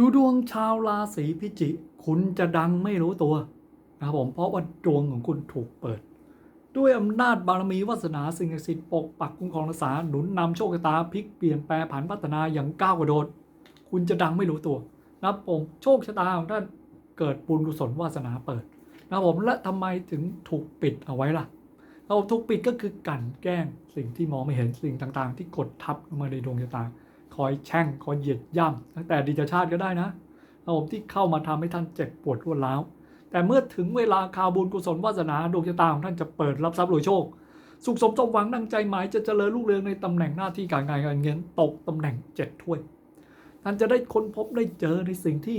ดูดวงชาวราศีพิจิกคุณจะดังไม่รู้ตัวนะครับผมเพราะว่าดวงของคุณถูกเปิด ด้วยอำนาจบารมีวาสนาสิ่งศักดิ์สิทธิ์ปกปักคุ้มครองรักษาหนุนนำโชคชะตาพลิกเปลี่ยนแปลผันพัฒนาอย่างก้าวกระโดด คุณจะดังไม่รู้ตัวนะครับผมโชคชะตาของท่านเกิดบุญกุศลวาสนาเปิดนะครับผมและทำไมถึงถูกปิดเอาไว้ล่ะเราถูกปิดก็คือกันแกล้งสิ่งที่มองไม่เห็นสิ่งต่างๆ ที่กดทับลงมาในดวงชะตา คอยแช่งคอยเหยียดย่ำตั้งแต่ดีตชาติก็ได้นะเอาผมที่เข้ามาทำให้ท่านเจ็บปวดรวดร้าวแต่เมื่อถึงเวลาข่าวบุญกุศลวาสนาดวงชะตาของท่านจะเปิดรับทรัพย์รวยโชค สุขสมสมหวังดังใจหมายจะเจริญรุ่งเรืองในตำแหน่งหน้าที่การงานการเงินตกตำแหน่งเจ็ดถ้วย ท่านจะได้ค้นพบได้เจอในสิ่งที่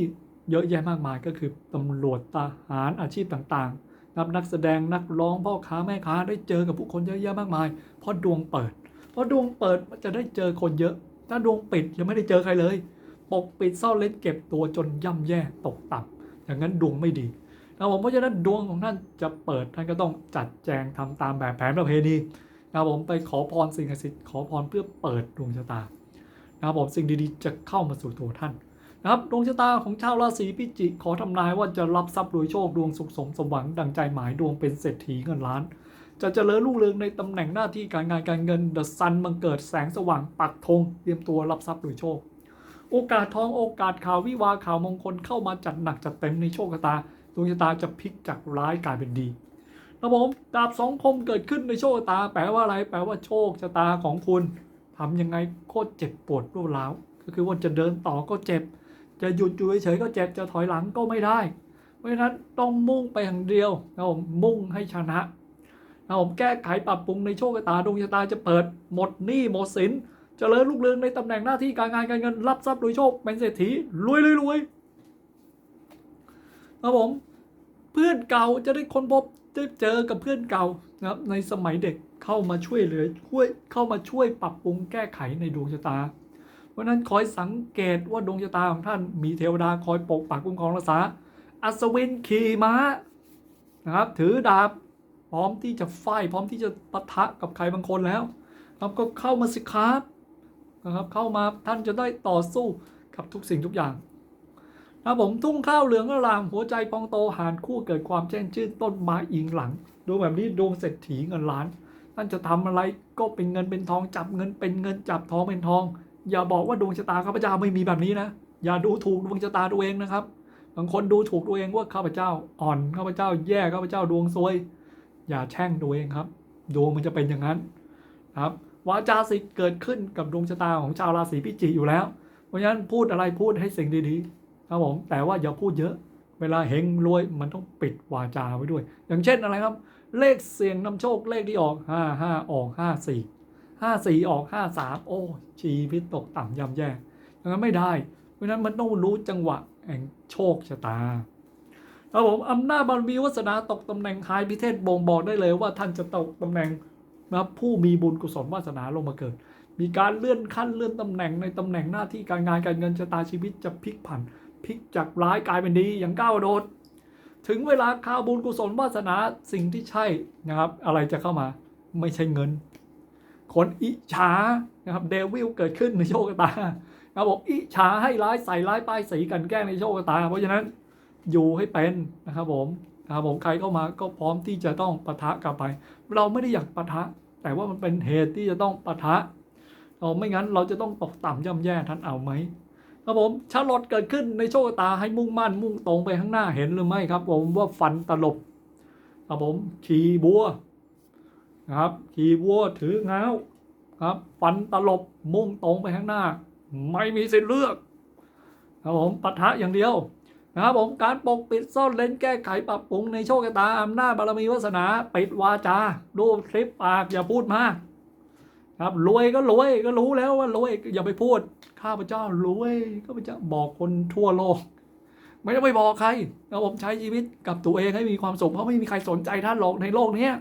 เยอะแยะมากมายก็คือตำรวจทหารอาชีพต่างๆนับนักแสดงนักร้องพ่อค้าแม่ค้าได้เจอกับผู้คนเยอะแยะมากมาย เพราะดวงเปิด เพราะดวงเปิดมันจะได้เจอคนเยอะ ถ้าดวงปิดยังไม่ได้เจอใครเลย ปกปิดซ่อนเล่นเก็บตัวจนย่ำแย่ตกต่ำอย่างนั้นดวงไม่ดีนะผมเพราะฉะนั้นดวงของท่านจะเปิดท่านก็ต้องจัดแจงทำตามแบบแผนประเพณีนะผมไปขอพรสิ่งศักดิ์สิทธิ์ขอพรเพื่อเปิดดวงชะตานะครับผมสิ่งดีๆจะเข้ามาสู่ตัวท่านนะครับดวงชะตาของชาวราศีพิจิกขอทำนายว่าจะรับทรัพย์รวยโชคดวงสุขสมสมหวังดังใจหมายดวงเป็นเศรษฐีเงินล้าน จะเจริญรุ่งเรืองในตำแหน่งหน้าที่การงานการเงินเดอะซันบังเกิดแสงสว่างปักธงเตรียมตัวรับทรัพย์หรวยโชค โอกาสทองโอกาสข่าววิวาข่าวมงคลเข้ามาจัดหนักจัดเต็มในโชคชะตาดวงชะตาจะพลิกจากร้ายกลายเป็นดีนะผมดาบสองคมเกิดขึ้นในโชคชะตา แปลว่าอะไร แปลว่าโชคชะตาของคุณทำยังไงโคตรเจ็บปวดรวดร้าวก็คือว่าจะเดินต่อก็เจ็บ จะหยุดอยู่เฉยก็เจ็บจะถอยหลังก็ไม่ได้ เพราะฉะนั้นต้องมุ่งไปอย่างเดียวนะผมมุ่งให้ชนะ นะผมแก้ไขปรับปรุงในโชคชะตาดวงชะตาจะเปิดหมดหนี้หมดสินจเจริญรุ่งเรืองในตำแหน่งหน้าที่การงานการเงินรับทรัพย์รวยโชคเป็นเศรษฐีรวยรวยรวยครับผมเพื่อนเก่าจะได้ค้นพบจะเจอกับเพื่อนเก่านะครับในสมัยเด็กเข้ามาช่วยเหลือช่วยเข้ามาช่วยปรับปรุงแก้ไขในดวงชะตา เพราะฉะนั้นคอยสังเกตว่าดวงชะตาของท่านมีเทวดาคอยปกปักคุ้มครองรักษาอัศวินขี่ม้านะครับถือดาบ พร้อมที่จะไฟพร้อมที่จะปะทะกับใครบางคนแล้วครับก็เข้ามาสิครับนะครับ เข้ามาท่านจะได้ต่อสู้กับทุกสิ่งทุกอย่างนะผมทุ่งข้าวเหลืองอลามหัวใจพองโตหานคู่เกิดความแช่งชื่นต้นไม้อิงหลัง ดูแบบนี้ดวงเศรษฐีเงินล้านท่านจะทำอะไรก็เป็นเงินเป็นทองจับเงินเป็นเงินจับทองเป็นทอง อย่าบอกว่าดวงชะตาข้าพเจ้าไม่มีแบบนี้นะ อย่าดูถูกดวงชะตาตัวเองนะครับ บางคนดูถูกตัวเองว่าข้าพเจ้าอ่อนข้าพเจ้าแย่ข้าพเจ้าดวงซวย อย่าแช่งตัวเองครับ ดวงมันจะเป็นอย่างนั้นนะครับวาจาสิทธิ์เกิดขึ้นกับดวงชะตาของชาวราศีพิจิกอยู่แล้ว เพราะฉะนั้นพูดอะไรพูดให้สิ่งดีๆครับผมแต่ว่าอย่าพูดเยอะ เวลาเฮงรวยมันต้องปิดวาจาไว้ด้วย อย่างเช่นอะไรครับ เลขเสียงนำโชคเลขที่ออก 5 5 ออก 5 4 5 4 ออก 5 3 โอ้ชีวิตตกต่ำย่ำแย่อย่างนั้นไม่ได้ เพราะฉะนั้นมันต้องรู้จังหวะแห่งโชคชะตา ครับผมอำนาจบารมีวาสนาตกตำแหน่งคายพิเทศบ่งบอกได้เลยว่าท่านจะตกตำแหน่งนะครับผู้มีบุญกุศลวาสนาลงมาเกิด มีการเลื่อนขั้นเลื่อนตำแหน่งในตำแหน่งหน้าที่การงานการเงินชะตาชีวิตจะพลิกผันพลิกจากร้ายกลายเป็นดีอย่างก้าวโดด ถึงเวลาข่าวบุญกุศลวาสนาสิ่งที่ใช่นะครับอะไรจะเข้ามาไม่ใช่เงิน คนอิจฉานะครับเดวิลเกิดขึ้นในโชคตานะบอกอิจฉาให้ร้ายใส่ร้ายป้ายสีกันแกล้งในโชคตา เพราะฉะนั้น อยู่ให้เป็นนะครับผมนะครับผมใครเข้ามาก็พร้อมที่จะต้องปะทะกลับไป เราไม่ได้อยากปะทะ แต่ว่ามันเป็นเหตุที่จะต้องปะทะเราไม่งั้นเราจะต้องตกต่ำย่ำแย่ท่านเอาไหมครับผมชาลอตเกิดขึ้นในโชคตาให้มุ่งมั่นมุ่งตรงไปข้างหน้าเห็นหรือไม่ครับ ผมว่าฟันตลบครับผมขี่บัวนะครับขี่บัวถือเงาครับฟันตลบมุ่งตรงไปข้างหน้า ไม่มีสิทธิ์เลือกครับผมปะทะอย่างเดียว นะครับผมการปกปิดซ่อนเล้นแก้ไขปรับปรุงในโชคชะตาอำนาจบารมีวาสนาปิดวาจารูปคลิปปากอย่าพูดมากครับรวยก็รวยก็รู้แล้วว่ารวยอย่าไปพูด ข้าพเจ้ารวยข้าพเจ้าบอกคนทั่วโลก ไม่ต้องไปบอกใครนะผมใช้ชีวิตกับตัวเองให้มีความสุขเพราะไม่มีใครสนใจท่านหรอกในโลกนี้ย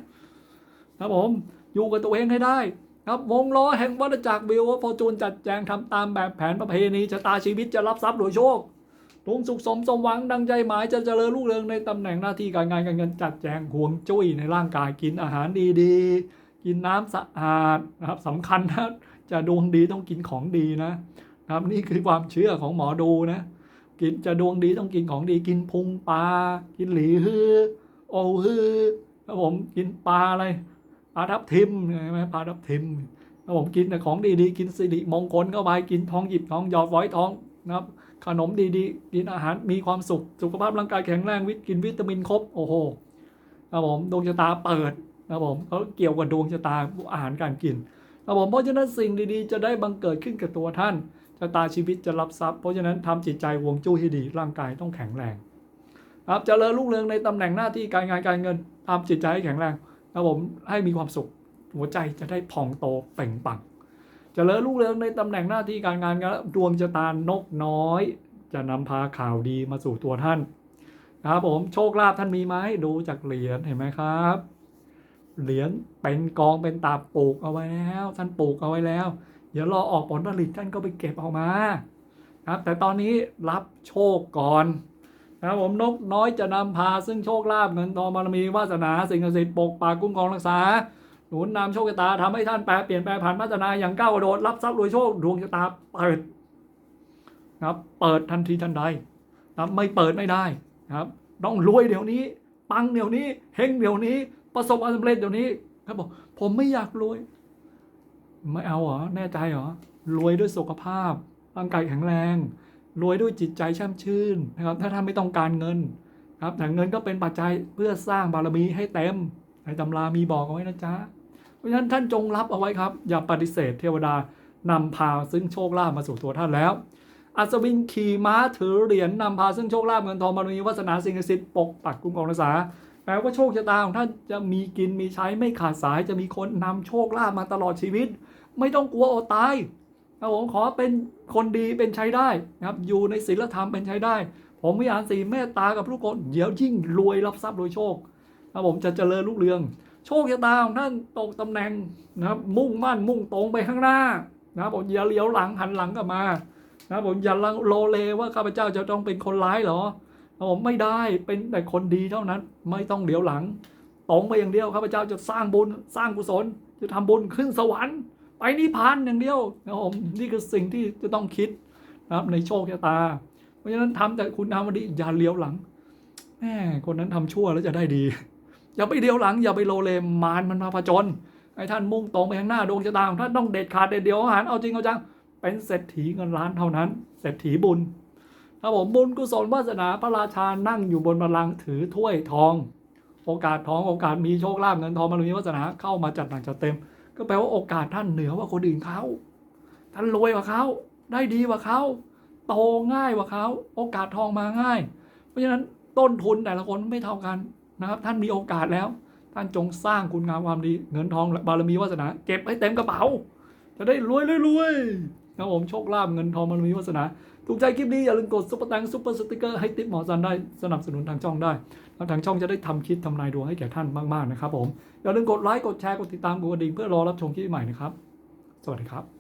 ครับผมอยู่กับตัวเองให้ได้ ครับวงล้อแห่งวัฏจักรวิวว่าพอจูนจัดแจงทำตามแบบแผนประเพณีชะตาชีวิตจะรับทรัพย์โดยโชค ทุงสุขสมสมหวังดังใจหมายจะเจริญรุ่งเรืองในตำแหน่งหน้าที่การงานการเงินจัดแจงห่วงจุ้ยในร่างกายกินอาหารดีๆ กินน้ำสะอาดนะครับสำคัญนะจะดวงดีต้องกินของดีนะนะครับนี่คือความเชื่อของหมอดูนะกินจะดวงดีต้องกินของดีกินพุงปลากินหลีฮือโอฮือครับผมกินปลาอะไรปลาทับทิมใช่ไหมปลาทับทิมครับผมกินแต่ของดีๆ กินสิริมงคลเข้าไปกินทองหยิบทองหยอดฝอยทองนะครับ ขนมดีๆ กินอาหารมีความสุข สุขภาพร่างกายแข็งแรงวิตกินวิตามินครบ โอ้โหครับผมดวงชะตาเปิดครับผมเขาเกี่ยวกับดวงชะตาอาหารการกินครับผมเพราะฉะนั้นสิ่งดีๆ จะได้บังเกิดขึ้นกับตัวท่านชะตาชีวิตจะรับทรัพย์เพราะฉะนั้นทำจิตใจวงจุ้ยให้ดีร่างกายต้องแข็งแรงครับเจริญรุ่งเรืองในตำแหน่งหน้าที่การงานการเงินทำจิตใจให้แข็งแรงครับผมให้มีความสุข หัวใจจะได้พองโตเป่งปัง จริญรุ่งเรืองในตำแหน่งหน้าที่การงานกับดวงชะตานกน้อย จะนำพาข่าวดีมาสู่ตัวท่านนะครับผมโชคลาภท่านมีไหมดูจากเหรียญเห็นไหมครับ เหรียญเป็นกองเป็นตาปลูกเอาไว้แล้ว ท่านปลูกเอาไว้แล้ว เดี๋ยวรอออกผลผลิตท่านก็ไปเก็บเอามาครับแต่ตอนนี้รับโชคก่อนนะครับผมนกน้อยจะนำพาซึ่งโชคลาภเงินทองบารมีวาสนาสิ่งศักดิ์สิทธิ์ปกปักคุ้มครองรักษา หนุนนำโชคชะตาทำให้ท่านแปลเปลี่ยนแปลผ่านพัฒนาอย่างก้าวกระโดดรับทรัพย์รวยโชคดวงชะตาเปิดนะครับ เปิดทันทีทันใดนะครับไม่เปิดไม่ได้นะครับ ต้องรวยเดี๋ยวนี้ ปังเดี๋ยวนี้เฮงเดี๋ยวนี้ ประสบความสำเร็จเดี๋ยวนี้ครับบอกผมไม่อยากรวย ไม่เอาเหรอแน่ใจเหรอรวยด้วยสุขภาพร่างกายแข็งแรงรวยด้วยจิตใจแช่มชื่นนะครับ ถ้าท่านไม่ต้องการเงินครับแต่เงินก็เป็นปัจจัยเพื่อสร้างบารมีให้เต็มในตำรามีบอกเอาไว้นะจ๊ะะฉะนั้นท่านจงรับเอาไว้ครับ อย่าปฏิเสธเทวดานำพาซึ่งโชคลาภมาสู่ตัวท่านแล้ว อัศวินขี่ม้าถือเหรียญนำพาซึ่งโชคลาภเงินทองบารมีวาสนาสิ่งศักดิ์สิทธิ์ปกปักคุ้มครองรักษาแปลว่าโชคชะตาของท่านจะมีกินมีใช้ไม่ขาดสายจะมีคนนำโชคลาภมาตลอดชีวิต ไม่ต้องกลัวอดตายนะผมขอเป็นคนดีเป็นใช้ได้นะครับ อยู่ในศีลธรรมเป็นใช้ได้ ผมวิหารสีเมตตากับทุกคนเดี๋ยวยิ่งรวยรับทรัพย์โดยโชคนะผมจะเจริญรุ่งเรือง โชคชะตาของท่านตกตำแหน่งนะครับมุ่งมั่นมุ่งตรงไปข้างหน้านะครับผมอย่าเลี้ยวหลังหันหลังกลับมานะครับผมอย่าลังโลเลว่าข้าพเจ้าจะต้องเป็นคนร้ายเหรอผมไม่ได้เป็นแต่คนดีเท่านั้น ไม่ต้องเลี้ยวหลังตรงไปอย่างเดียวข้าพเจ้าจะสร้างบุญสร้างกุศลจะทำบุญขึ้นสวรรค์ไปนิพพานอย่างเดียวนะครับผมนี่คือสิ่งที่จะต้องคิดนะครับในโชคชะตา เพราะฉะนั้นทำแต่คุณทำวันนี้อย่าเลี้ยวหลังแม่คนนั้นทำชั่วแล้วจะได้ดี อย่าไปเดียวหลัง อย่าไปโลเลมารมันมาผจญให้ท่านมุ่งตรงไปข้างหน้าดวงชะตาของท่านต้องเด็ดขาดเด็ดเดียวอาหารเอาจริงเอาจังเป็นเศรษฐีเงินล้านเท่านั้น เศรษฐีบุญครับผมบุญกุศลวาสนาพระราชานั่งอยู่บนบัลลังก์ถือถ้วยทอง โอกาสทองโอกาสมีโชคลาภเงินทองบารมีวาสนาเข้ามาจัดหนักจัดเต็ม ก็แปลว่าโอกาสท่านเหนือกว่าคนอื่นเขาท่านรวยกว่าเขาได้ดีกว่าเขาโตง่ายกว่าเขาโอกาสทองมาง่าย เพราะฉะนั้นต้นทุนแต่ละคนไม่เท่ากัน นะครับท่านมีโอกาสแล้ว ท่านจงสร้างคุณงามความดีเงินทองบารมีวาสนา เก็บให้เต็มกระเป๋า จะได้รวยรวยนะผมโชคลาภเงินทองบารมีวาสนา ถูกใจคลิปนี้อย่าลืมกดซุปเปอร์แตงซุปเปอร์สติกเกอร์ให้ติปหมอซันได้สนับสนุนทางช่องได้ทางช่องจะได้ทำคลิปทำนายดวงให้แก่ท่านมากๆนะครับผมอย่าลืมกดไลค์กดแชร์กดติดตามกดกระดิ่งเพื่อรอรับชมคลิปใหม่นะครับสวัสดีครับ